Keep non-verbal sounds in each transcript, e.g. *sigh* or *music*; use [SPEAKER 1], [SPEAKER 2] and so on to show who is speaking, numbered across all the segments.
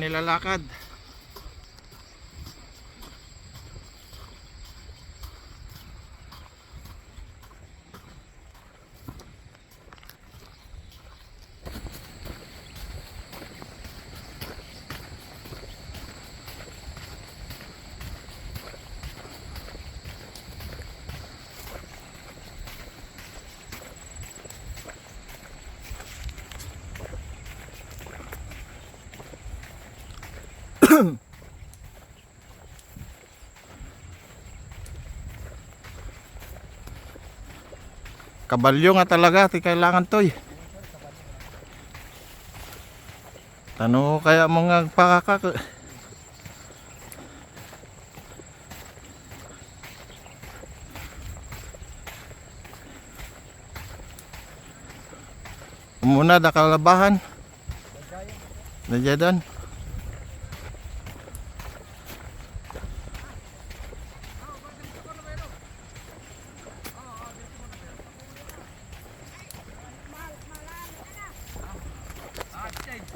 [SPEAKER 1] nilalakad. Kabalyo nga talaga, ti kailangan toy. Ano kaya mga pakaka... Muna da kalabahan. Najadan.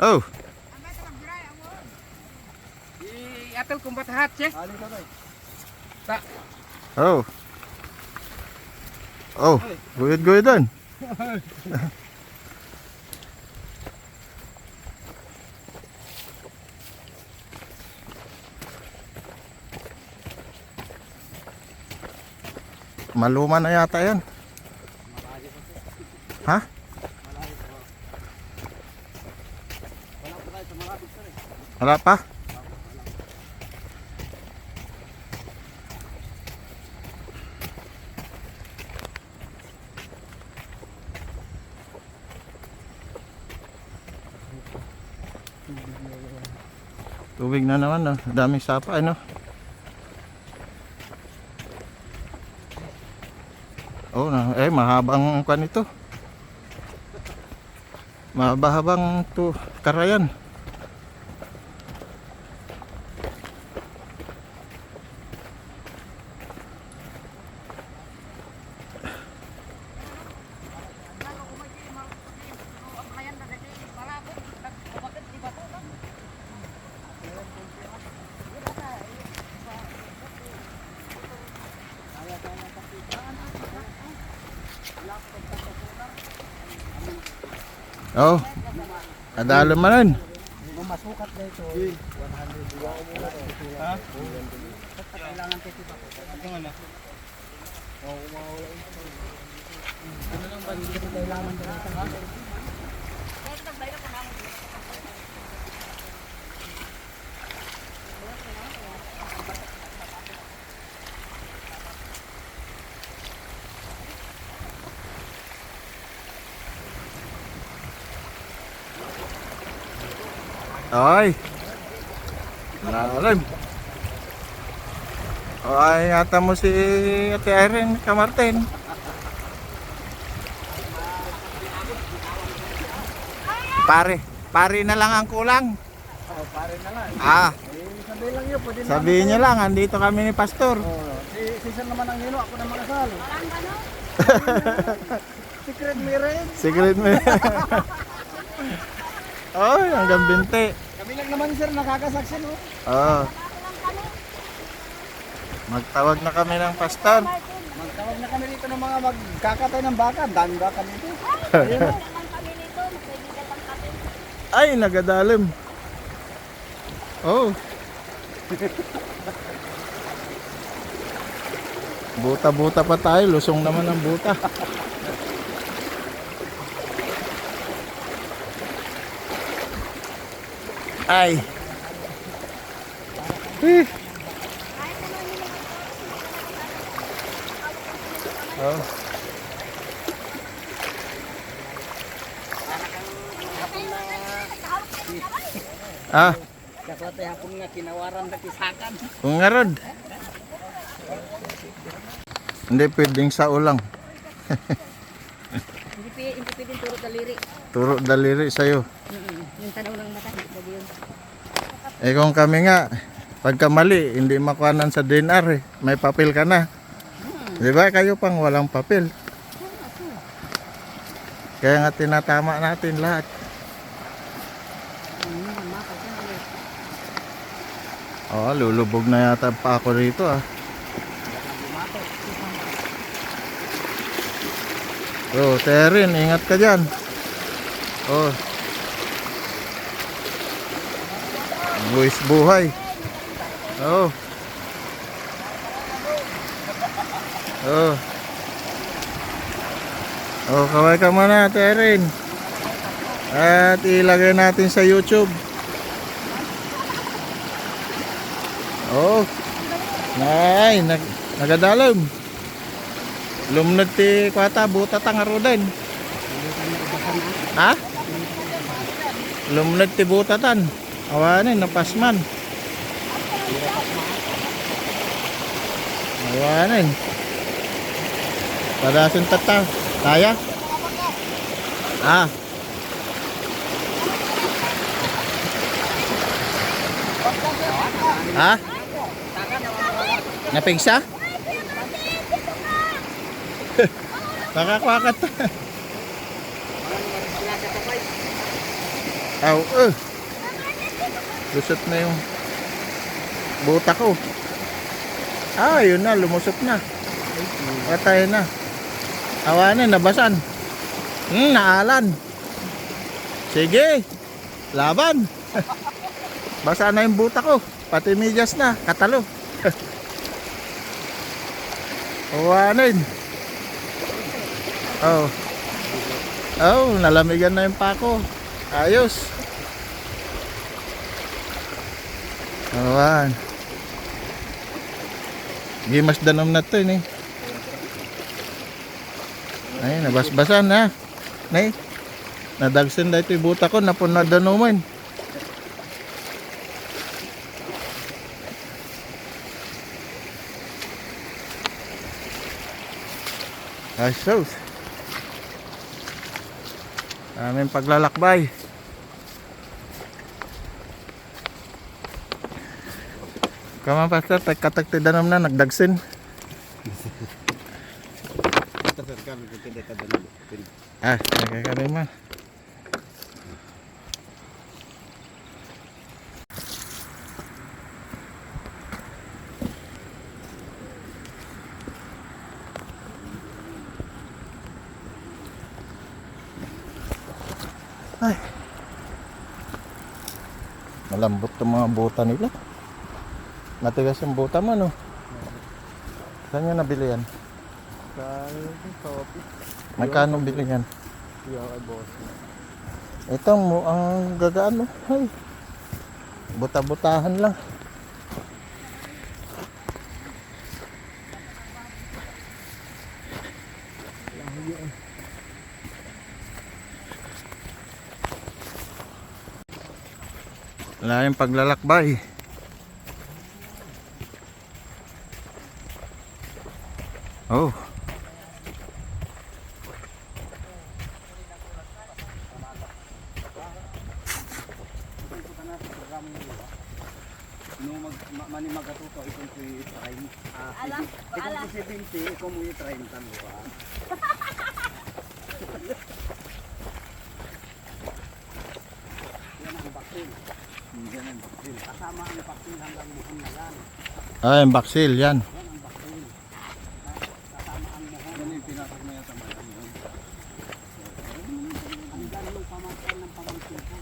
[SPEAKER 1] Oh,
[SPEAKER 2] Iatel kung batahat siya.
[SPEAKER 1] Oh. Oh, guyod guyod doon. *laughs* Maluma na yata yan. Ha? Wala pa? Tubig na naman, no? daming sapa, ano? Oh, na, eh, mahabang kwan ito. Mahaba-habang to karayan. Oh, adalo man.
[SPEAKER 2] Kung masukat na ito, 100 Ha? Kailangan titi pa. Ito nga na. Oo, mawala ito. Ano lang ba kailangan na
[SPEAKER 1] Ay. Lalim. Ay yata mo si Ate Irene Kamartin. Pare, pare na lang ang kulang.
[SPEAKER 2] Oh, pare na lang.
[SPEAKER 1] Ah,
[SPEAKER 2] Eh, sabihin lang yun, pwede na.
[SPEAKER 1] sabihin niyo lang, andito kami ni Pastor.
[SPEAKER 2] Oh, si, si Sir naman ang nino, ako na makasal. *laughs* Secret marriage.
[SPEAKER 1] Secret mo. *laughs* Oy, hanggang binti.
[SPEAKER 2] Kami lang naman sir nakakasaksi no.
[SPEAKER 1] Oo. Magtawag na kami ng pastor.
[SPEAKER 2] Magtawag na kami dito ng mga magkakatay ng baka. Dami baka dito.
[SPEAKER 1] Ay, nagadalim. Oh. Buta-buta pa tayo. Lusong naman ang buta. Ay. Eh. Oh. Ah,
[SPEAKER 2] Kaswate hapon nga kinawaran na kisakan.
[SPEAKER 1] kung nga rod. Hindi pwedeng sa ulang. *laughs*
[SPEAKER 3] Hindi pwede, hindi pwede turo daliri.
[SPEAKER 1] Turo daliri sa'yo.
[SPEAKER 3] Mm-mm. Yung tanaw ng mata, hindi yun.
[SPEAKER 1] Eh kung kami nga, pagka mali, hindi makuhanan sa DNR eh. May papel ka na. Di ba kayo pang walang papel? Kaya nga tinatama natin lahat. Oh, lulubog na yata pa ako rito ah. Oh, Terin, ingat ka dyan. Oh. Buwis buhay. Oh. Oh. Oh, kaway ka muna, Terin. At ilagay natin sa YouTube. Oh. Nay, nag nagadalom. Lumnod ti kwata buta tangaro din. Ha? Lumnod ti butatan. Awanin napasman. Awanin. Padasin tata. Kaya? Ah. Ha? Napigsa? Nakakwakat. Aw, eh. Lusot na yung buta ko. Ah, yun na, lumusot na. Patay na. Awanin, nabasan. Hmm, naalan. Sige. Laban. *laughs* Basa na yung buta ko. Pati medyas na. Katalo. *laughs* Awanin. Oh. Oh, nalamigan na yung pako. Ayos. Awan. Gimas danom na to eh. Ay, nabasbasan na. Nay. Nadagsin na ito yung buta ko. Napun na danoman. Ay, sus. Aming paglalakbay. Kama pastor, tagkatagti danom na, nagdagsin. *laughs* Ah, nagkakarima. Ay. Malambot yung mga buta nila. Matigas yung buta mo, no? Saan nyo nabili yan?
[SPEAKER 4] Sa office.
[SPEAKER 1] Magkano bili yan?
[SPEAKER 4] Yung boss.
[SPEAKER 1] Ito ang gagaan mo. Ay. Buta-butahan lang. Wala yung paglalakbay. Oh.
[SPEAKER 4] No mag ma, mani magatuto ikon ko i-try. Ah,
[SPEAKER 3] Ala,
[SPEAKER 4] ikon
[SPEAKER 3] ala.
[SPEAKER 4] ko si Binti, ikon mo i-try ng talo ah. Yan ang baksil. Hmm, Yan ang baksil. Kasama ang baksil hanggang na yan.
[SPEAKER 1] Ah, yung baksil, yan.
[SPEAKER 4] Yan ang baksil. Kasama ang mukhang. Yan yung na yata mga. Ang ng pamangkin ko.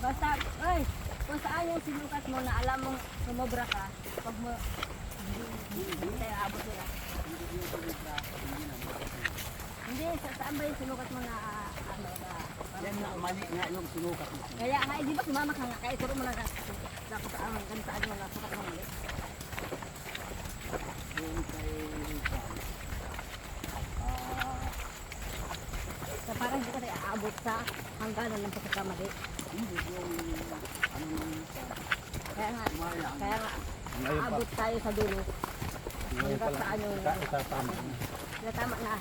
[SPEAKER 3] Basta, ay, kung saan yung sinukat mo na alam mong sumobra ka, pag mo, hindi tayo abot nila. Hindi, sa, saan ba yung sinukat mo na, ah, ano, na,
[SPEAKER 4] Yan na mali nga yung sinukat mo.
[SPEAKER 3] kaya nga, di ba sumama ka nga, kaya turo mo na sa
[SPEAKER 4] Ah,
[SPEAKER 3] So parang hindi ka tayo aabot sa hangganan ng pagkakamali.
[SPEAKER 4] ano
[SPEAKER 3] Kaya nga, kaya nga, aabot tayo sa dulo. Hanggang yung,
[SPEAKER 4] Isasama.
[SPEAKER 3] na tama na.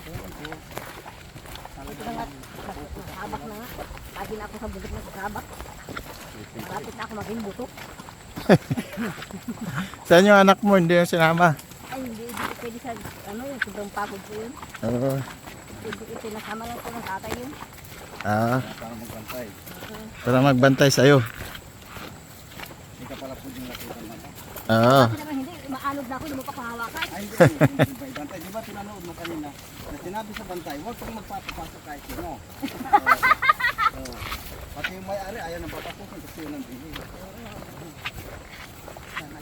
[SPEAKER 3] Ito na nga, nakabak na nga. Lagi na ako sa bukit ng kakabak. Malapit na ako maging butok. *laughs*
[SPEAKER 1] Saan yung anak mo? Hindi yung sinama.
[SPEAKER 3] Ay, hindi, hindi pwede sa, ano sobrang pagod ko yun.
[SPEAKER 1] Oo.
[SPEAKER 3] Hindi, pinasama lang ko ng tatay yun.
[SPEAKER 1] Ah,
[SPEAKER 4] Para magbantay.
[SPEAKER 1] para magbantay sa'yo.
[SPEAKER 4] Hindi ka pala pwedeng lapitan ng
[SPEAKER 1] Oo.
[SPEAKER 3] Kasi naman hindi, maanod na ako, hindi mo pa pahawakan.
[SPEAKER 4] Ay, hindi. *laughs* hindi. Bantay, di ba tinanood mo kanina? Na sinabi sa bantay, huwag kang magpapapasok kahit sino. *laughs* Oo. Oo. Pati yung may-ari, ayaw nang papasokin kasi yun ang bili.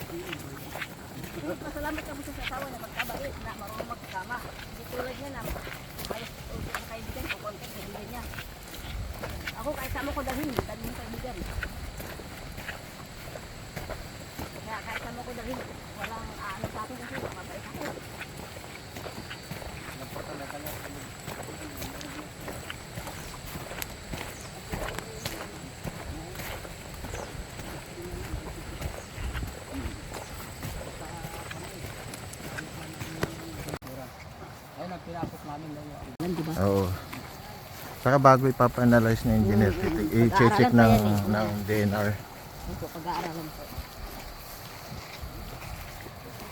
[SPEAKER 3] Pasalamat ka mo sa asawa na magkabait na marunong magkasama. Hindi tulad niya na ayos ulit na kaibigan ko, konti kaibigan niya. Ako kahit sama ko dalhin, dalhin kaibigan. Kaya kahit sama ko dalhin, walang ano sa akin kasi mabait ako.
[SPEAKER 4] Ayun ang pinapos namin na yun.
[SPEAKER 3] Yan, di ba?
[SPEAKER 1] Oo. Saka bago ipapa-analyze ng engineer, titig- i-check ng, ng DNR.
[SPEAKER 3] Ito, pag-aaralan.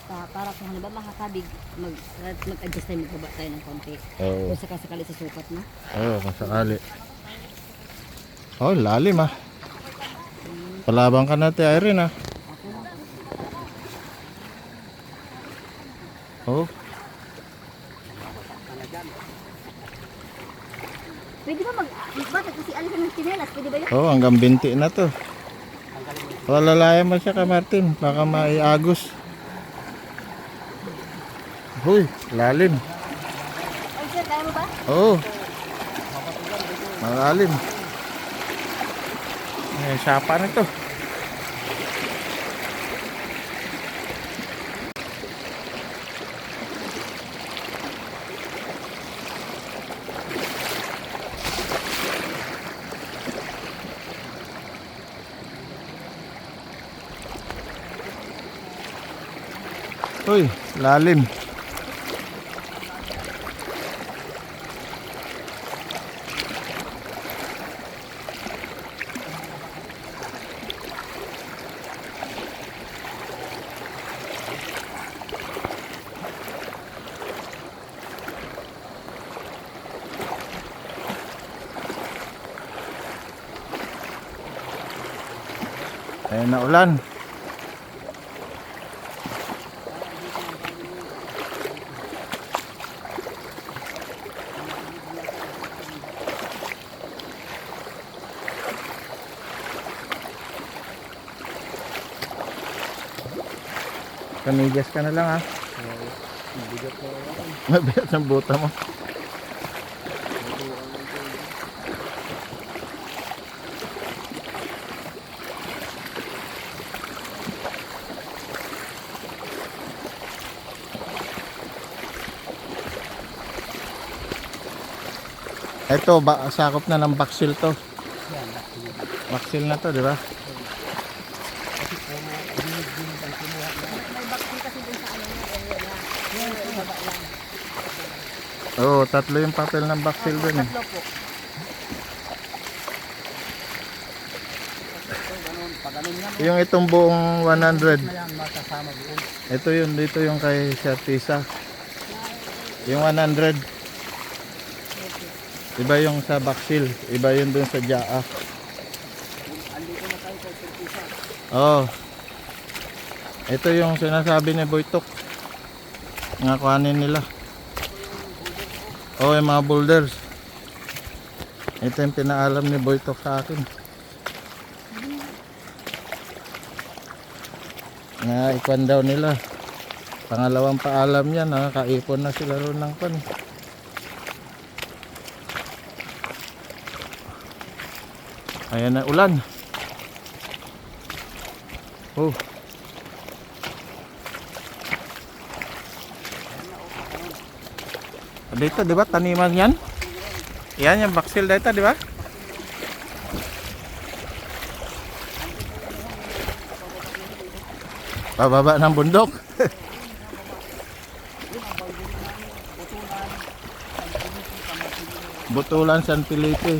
[SPEAKER 3] Pa, para kung halimbawa makakabig, mag, mag-adjust tayo, magbaba tayo ng konti.
[SPEAKER 1] Oo.
[SPEAKER 3] Kung sakasakali sa sukat na.
[SPEAKER 1] Oo, kung sakali. Oh, lalim ah. Palabang ka natin, Irene ah. Oh,
[SPEAKER 3] Pwede ba mag... Bakit kasi alisan ng chinelas? Pwede ba yun?
[SPEAKER 1] oh, hanggang binti na to. Wala lalaya mo siya ka Martin, baka maiagos. Huy, lalim.
[SPEAKER 3] Ay, sir, kaya mo ba?
[SPEAKER 1] Oo. Malalim. Eh, sapa na to. Lalim. Ayun na ulan. Kamigas ka na lang ha. Mabigat ng buta mo. Ito, ba, sakop na ng baksil to. Baksil na to, di ba?
[SPEAKER 3] May bakti kasi dun sa ano niya, area niya. Yan, yung baba lang.
[SPEAKER 1] Oo, tatlo yung papel ng baksil dun eh.
[SPEAKER 3] Tatlo po.
[SPEAKER 1] Yung itong buong 100,
[SPEAKER 4] na yan, makasama doon.
[SPEAKER 1] ito yun, dito yung kay Sir Tisa. Yung 100. Iba yung sa baksil, iba yun dun sa Jaa. Oo. Ito yung sinasabi ni Boytok. Nga kuhanin nila. Yung mga boulders. Ito yung pinaalam ni Boytok sa akin. Nga ikwan daw nila. Pangalawang paalam yan, nakakaipon na sila ron ng pan. Ayan na ulan. Oh. Dito, di ba? Taniman yan? Yan yung baksil dito, di ba? Pababa ng bundok. *laughs* Butulan San Felipe.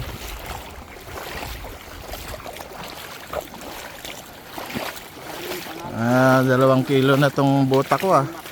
[SPEAKER 1] Ah, dalawang kilo na tong bota ko ah.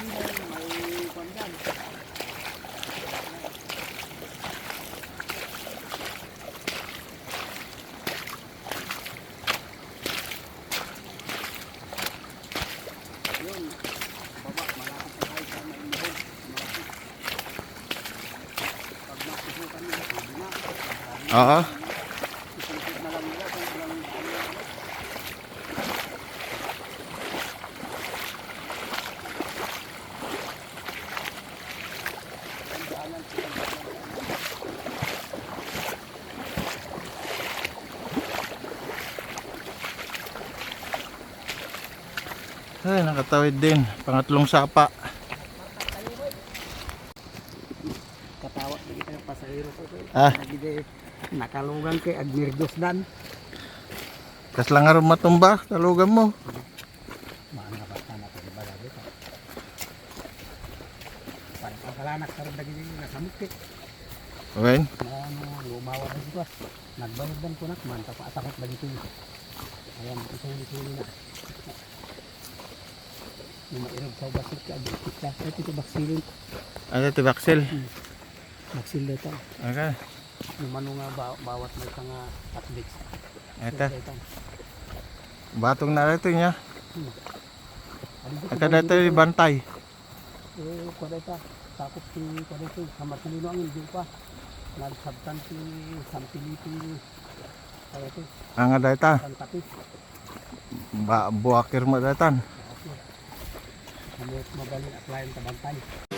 [SPEAKER 1] Ay, nakatawid din. Pangatlong sapa.
[SPEAKER 4] Katawa na kita yung pasahero ko.
[SPEAKER 1] Ah.
[SPEAKER 4] Nagigay nakalugan kay Admirdos Dan.
[SPEAKER 1] Kas lang nga rin matumba. Talugan mo.
[SPEAKER 4] Mga basta na pag iba dito. Parang kakalanak sa rin nagiging nasamukit.
[SPEAKER 1] Okay.
[SPEAKER 4] Na ano, lumawa na dito. Nagbanod ko na, manta pa atakot ba dito. Ayan, isuli-suli na. Mairog sa basik ka, bakit ka. Ito ito baksilin.
[SPEAKER 1] Ano ito, Baxel?
[SPEAKER 4] Baksil dito.
[SPEAKER 1] Okay.
[SPEAKER 4] Yung mano nga ba, bawat may nga atbix.
[SPEAKER 1] Ito. Batong na ito niya. Ito na ito yung bantay.
[SPEAKER 4] Eh, kuda ito. Tapos si kuda ito, nino ang hindi pa. Nagsabtan si ito,
[SPEAKER 1] Ang ada ito.
[SPEAKER 4] San Tapis.
[SPEAKER 1] Ba buakir mo datan.
[SPEAKER 4] Mabalik at lain tabantay.